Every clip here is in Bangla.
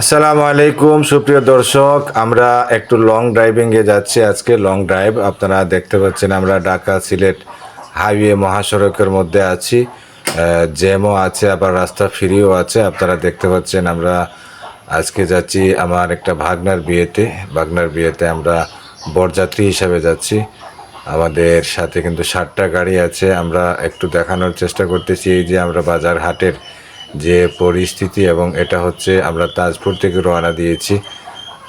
আসসালামু আলাইকুম, সুপ্রিয় দর্শক। আমরা একটু লং ড্রাইভিংয়ে যাচ্ছি আজকে। লং ড্রাইভ আপনারা দেখতে পাচ্ছেন আমরা ঢাকা সিলেট হাইওয়ে মহাসড়কের মধ্যে আছি। জ্যামও আছে, আবার রাস্তা ফ্রিও আছে। আপনারা দেখতে পাচ্ছেন আমরা আজকে যাচ্ছি আমার একটা ভাগনার বিয়েতে। ভাগনার বিয়েতে আমরা বরযাত্রী হিসাবে যাচ্ছি। আমাদের সাথে কিন্তু ষাটটা গাড়ি আছে। আমরা একটু দেখানোর চেষ্টা করতেছি এই যে আমরা বাজার হাটের যে পরিস্থিতি এবং এটা হচ্ছে আমরা তাজপুর থেকে রওনা দিয়েছি।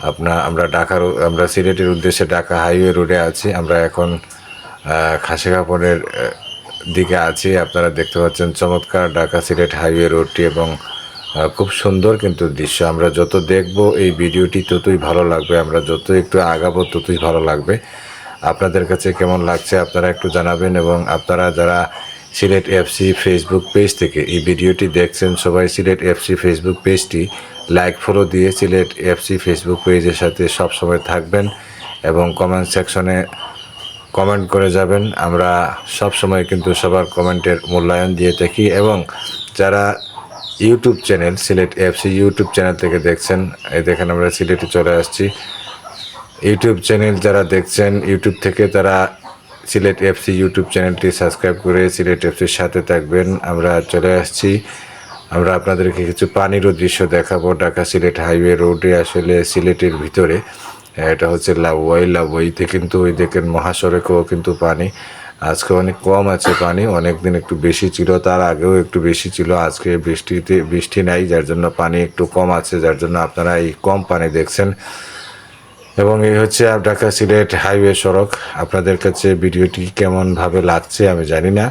আপনার আমরা ঢাকার আমরা সিলেটের উদ্দেশ্যে ঢাকা হাইওয়ে রোডে আছি। আমরা এখন আহ, দিকে আছি। আপনারা দেখতে পাচ্ছেন চমৎকার ঢাকা সিলেট হাইওয়ে রোডটি এবং খুব সুন্দর কিন্তু দৃশ্য। আমরা যত দেখব এই ভিডিওটি ততই ভালো লাগবে। আমরা যত একটু আগাবো ততই ভালো লাগবে। আপনাদের কাছে কেমন লাগছে আপনারা একটু জানাবেন এবং আপনারা যারা সিলেট এফসি ফেসবুক পেজ থেকে। এই ভিডিওটি দেখছেন সবাই সিলেট এফসি ফেসবুক পেজটি লাইক ফলো দিয়ে সিলেট এফসি ফেসবুক পেজের সাথে সব সময় থাকবেন এবং কমেন্ট সেকশনে কমেন্ট করে যাবেন। আমরা সব সময় কিন্তু সবার কমেন্টের মূল্যায়ন দিয়ে থাকি এবং যারা YouTube channel Sylhet FC YouTube channel থেকে দেখছেন, এই দেখেন আমরা সিলেটে চলে আসছি। ইউটিউব চ্যানেল যারা দেখছেন ইউটিউব থেকে তারা সিলেট এফসি ইউটিউব চ্যানেলটি সাবস্ক্রাইব করে সিলেট এফসির সাথে থাকবেন। আমরা চলে আসছি। আমরা আপনাদেরকে কিছু পানিরও দৃশ্য দেখাবো ঢাকা সিলেট হাইওয়ে রোডে, আসলে সিলেটের ভিতরে। এটা হচ্ছে লাউয়াই। লাউয়াইতে কিন্তু ওই দেখেন মহাসড়কেও কিন্তু পানি। আজকে অনেক কম আছে পানি অনেক দিন একটু বেশি ছিল, তার আগেও একটু বেশি ছিল। আজকে বৃষ্টিতে, বৃষ্টি নাই, যার জন্য পানি একটু কম আছে, যার জন্য আপনারা এই কম পানি দেখছেন। এবং এই হচ্ছে ঢাকা সিলেট হাইওয়ে সড়ক। আপনাদের কাছে ভিডিওটি কেমনভাবে লাগছে আমি জানি না।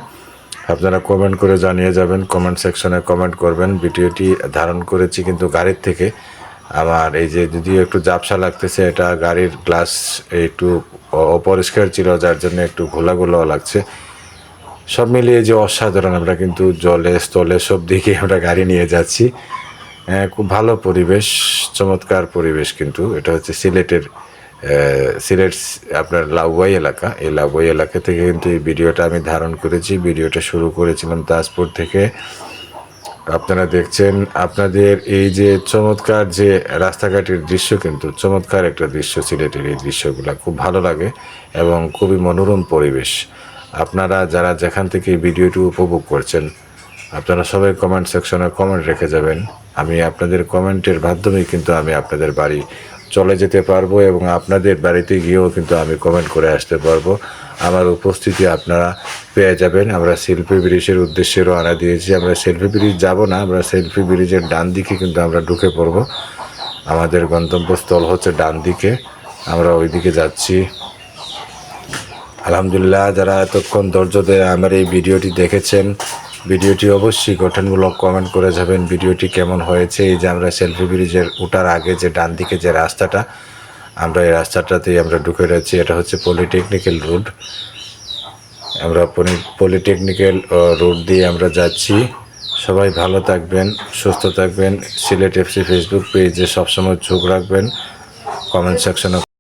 আপনারা কমেন্ট করে জানিয়ে যাবেন কমেন্ট সেকশনে কমেন্ট করবেন। ভিডিওটি ধারণ করেছি কিন্তু গাড়ির থেকে। আমার এই যে যদিও একটু জাপসা লাগতেছে, এটা গাড়ির গ্লাস একটু অপরিষ্কার ছিল, যার জন্য একটু ঘোলা ঘোলাও লাগছে। সব মিলিয়ে যে অসাধারণ, আমরা কিন্তু জলে, স্থলে সব দিকে আমরা গাড়ি নিয়ে যাচ্ছি। খুব ভালো পরিবেশ, চমৎকার পরিবেশ কিন্তু। এটা হচ্ছে সিলেটের সিলেট আপনার লাউবাই এলাকা। এই লাউবাই এলাকা থেকে কিন্তু এই ভিডিওটা আমি ধারণ করেছি। ভিডিওটা শুরু করেছিলাম তাজপুর থেকে। আপনারা দেখছেন আপনাদের এই যে চমৎকার যে রাস্তাঘাটের দৃশ্য কিন্তু, চমৎকার একটা দৃশ্য সিলেটের এই দৃশ্যগুলো। খুব ভালো লাগে এবং খুবই মনোরম পরিবেশ। আপনারা যারা যেখান থেকে ভিডিওটি উপভোগ করছেন, আপনারা সবাই কমেন্ট সেকশনে কমেন্ট রেখে যাবেন। আমি আপনাদের কমেন্টের মাধ্যমে কিন্তু আমি আপনাদের বাড়ি চলে যেতে পারব এবং আপনাদের বাড়িতে গিয়েও কিন্তু আমি কমেন্ট করে আসতে পারব। আমার উপস্থিতি আপনারা পেয়ে যাবেন। আমরা সেলফি ব্রিজের উদ্দেশ্যে রওনা দিয়েছি। আমরা সেলফি ব্রিজ যাব না, আমরা সেলফি ব্রিজের ডান দিকে কিন্তু আমরা ঢুকে পড়ব। আমাদের গন্তব্যস্থল হচ্ছে ডান দিকে। আমরা ওই দিকে যাচ্ছি। আলহামদুলিল্লাহ, যারা এতক্ষণ ধরে আমার এই ভিডিওটি দেখেছেন ভিডিওটি অবশ্যই গঠনমূলক কমেন্ট করে যাবেন। ভিডিওটি কেমন হয়েছে? এই যে আমরা সেলফি ব্রিজের ওঠার আগে যে ডান দিকে যে রাস্তাটা, আমরা এই রাস্তাটাতেই আমরা ঢুকে রয়েছি। এটা হচ্ছে পলিটেকনিক্যাল রোড আমরা পলিটেকনিক্যাল রোড দিয়ে আমরা যাচ্ছি। সবাই ভালো থাকবেন, সুস্থ থাকবেন। সিলেট এফসি ফেসবুক পেজে সবসময় চোখ রাখবেন। কমেন্ট সেকশনে